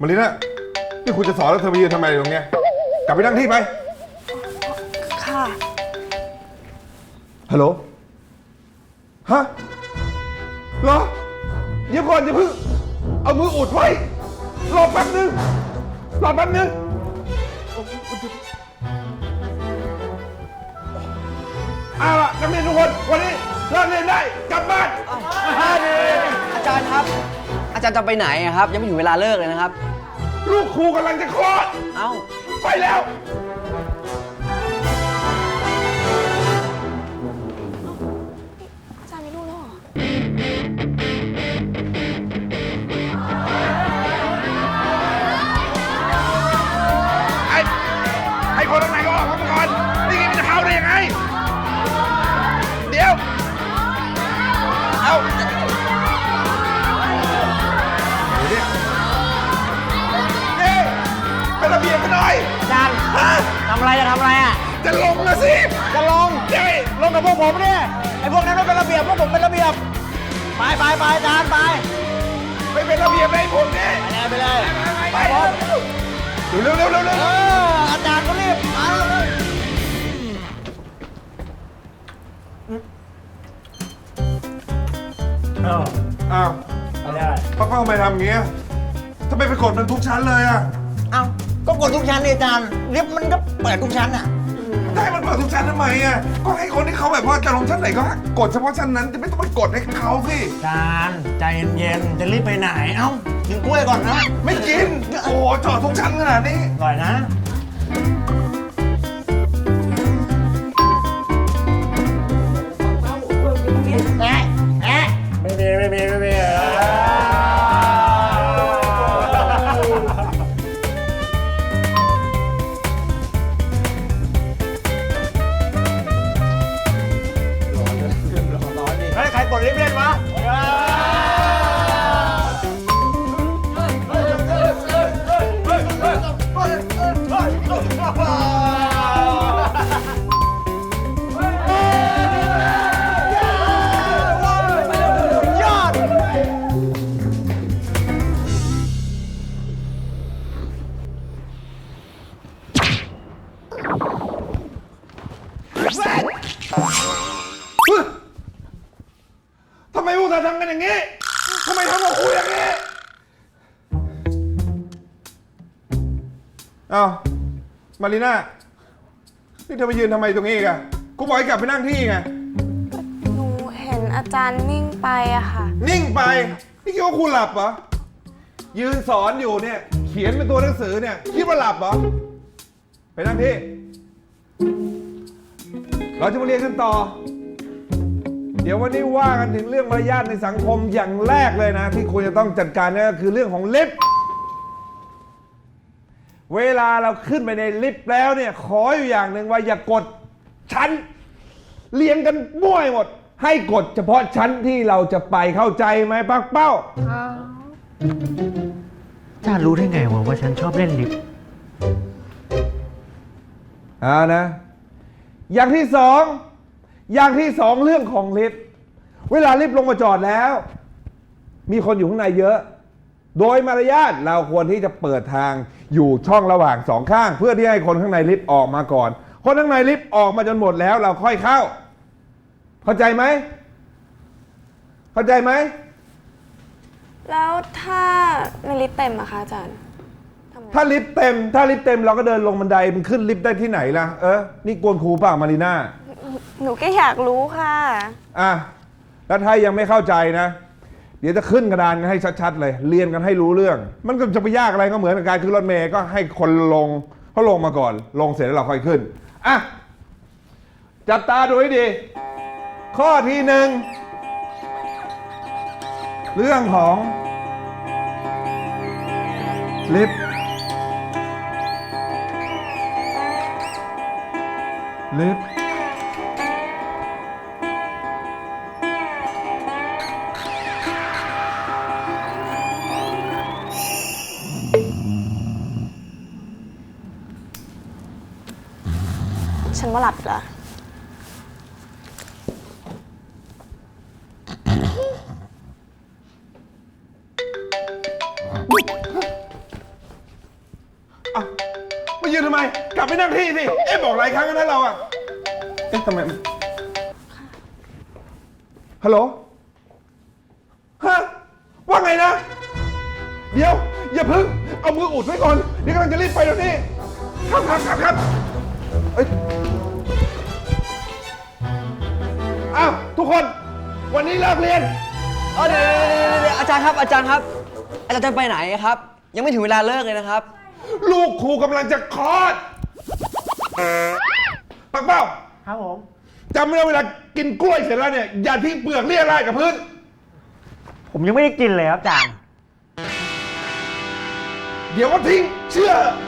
มารีน่านี่คุณจะสอนแล้วเธอมายืนทำไมอยู่ตรงเนี้ยกลับไปนั่งที่ไป ค่ะ ฮัลโหล ฮะเหรอ เดี๋ยวก่อนอย่าเพิ่ง เอามืออุดไว้ รอแป๊บนึง รอแป๊บนึง เอาล่ะนักเรียนทุกคน วันนี้เลิกเรียนได้ กลับบ้าน อาจารย์ครับ อาจารย์จะไปไหนอะครับ ยังไม่ถึงเวลาเลิกเลยนะครับ ลูกครูกำลังจะคลอด เอ้า ไปแล้ว อาจารย์ไม่รู้แล้วเหรอ ไอ้ไอ้คนข้างใน ฮะทำอะไรจะทำอะไรอะจะลงนะสิจะลงเฮ้ยลงกับพวกผมเนี่ยไอ้พวกนั้นไม่เป็นระเบียบพวกผมเป็นระเบียบ ไปไปไปอาจารย์ไปไม่เป็นระเบียบเลยผมนี่ไปเลยไปเร็วเร็วเร็วเร็วเอเร็วออาจารย์ก็รีบมาเลยอ้าวป้าป้าทำไมทำอย่างเงี้ยทำไมไปกดมันทุกชั้นเลยอะเอ้า ก็กดทุกชั้นเลยอาจารย์ลิฟต์มันก็เปิดทุกชั้นอะได้มันเปิดทุกชั้นทำไมอะก็ให้คนที่เขาแบบว่าจะลงชั้นไหนก็กดเฉพาะชั้นนั้นจะไม่ต้องไปกดให้เขาสิจานใจเย็นๆจะรีบไปไหนเอ้ากินกล้วยก่อนนะไม่กิน โอ้โหจอดทุกชั้นขนาดนี้ อร่อยนะ มพวกเธอทำกันอย่างนี้ทำไมทำกับครูอย่างนี้เอามารีน่านี่เธอไปยืนทำไมตรงนี้อีกอะกูบอกให้กลับไปนั่งที่ไง หนูเห็นอาจารย์นิ่งไปอะค่ะ นิ่งไป นี่คิดว่าครูหลับเหรอ ยืนสอนอยู่เนี่ย เขียนเป็นตัวหนังสือเนี่ย คิดว่าหลับเหรอ ไปนั่งที่ เราจะมาเรียนกันต่อเดี๋ยววันนี้ว่ากันถึงเรื่องมารยาทในสังคมอย่างแรกเลยนะ ที่ควรจะต้องจัดการนั่นก็คือเรื่องของลิฟต์เวลาเราขึ้นไปในลิฟต์แล้วเนี่ยขออยู่อย่างหนึ่งว่าอย่ากดชั้นเรียงกันบ้วยหมด ให้กดเฉพาะชั้นที่เราจะไปเข้าใจไหมปักเป้าจานรู้ได้ไงวะว่าฉันชอบเล่นลิฟต์อ่านะ อย่างที่สอง อย่างที่สองเรื่องของลิฟต์ เวลาลิฟต์ลงมาจอดแล้ว มีคนอยู่ข้างในเยอะ โดยมารยาทเราควรที่จะเปิดทางอยู่ช่องระหว่างสองข้าง เพื่อที่ให้คนข้างในลิฟต์ออกมาก่อน คนข้างในลิฟต์ออกมาจนหมดแล้ว เราค่อยเข้า เข้าใจไหมเข้าใจไหมแล้วถ้าในลิฟต์เต็มอะคะอาจารย์ทำไงถ้าลิฟต์เต็ม ถ้าลิฟต์เต็มเราก็เดินลงบันไดมันขึ้นลิฟต์ได้ที่ไหนล่ะเออนี่กวนครูเปล่ามารีน่าหนูแค่อยากรู้ค่ะ อะ แล้วถ้ายังไม่เข้าใจนะ เดี๋ยวจะขึ้นกระดานให้ชัดๆเลย เรียนกันให้รู้เรื่อง มันก็จะไปยากอะไรก็เหมือนกับการขึ้นรถเมย์ก็ให้คนลงเขาลงมาก่อน ลงเสร็จแล้วเราค่อยขึ้นอะจับตาดูให้ดี ข้อที่หนึ่งเรื่องของลิฟต์ลิฟต์ ฉันว่าหลับอีกและวมายืนทำไม กลับไปนั่งที่สิ เอ๊ะบอกหลายครั้งแล้วเราอะเอ๊ะทำไมฮัลโหล ฮะ ว่าไงนะ เดี๋ยว อย่าพึ่ง เอามืออุดไว้ก่อน เดี๋ยวกำลังจะรีบไปแล้วนี่ ครับครับครับครับ อ้ยอ้าวทุกคน วันนี้เลิกเรียน เออเดี๋ยวเดี๋ยวเดี๋ยวเดี๋ยวอาจารย์ครับ อาจารย์ครับ อาจารย์จะไปไหนครับ ยังไม่ถึงเวลาเลิกเลยนะครับ ลูกครูกำลังจะคลอดปักเป้าครับผม จำไว้นะเวลากินกล้วยเสร็จแล้วเนี่ย อย่าทิ้งเปลือกเลี่ยราดกับพื้น ผมยังไม่ได้กินเลยครับอาจารย์ เดี๋ยวก็ทิ้งเชื่อค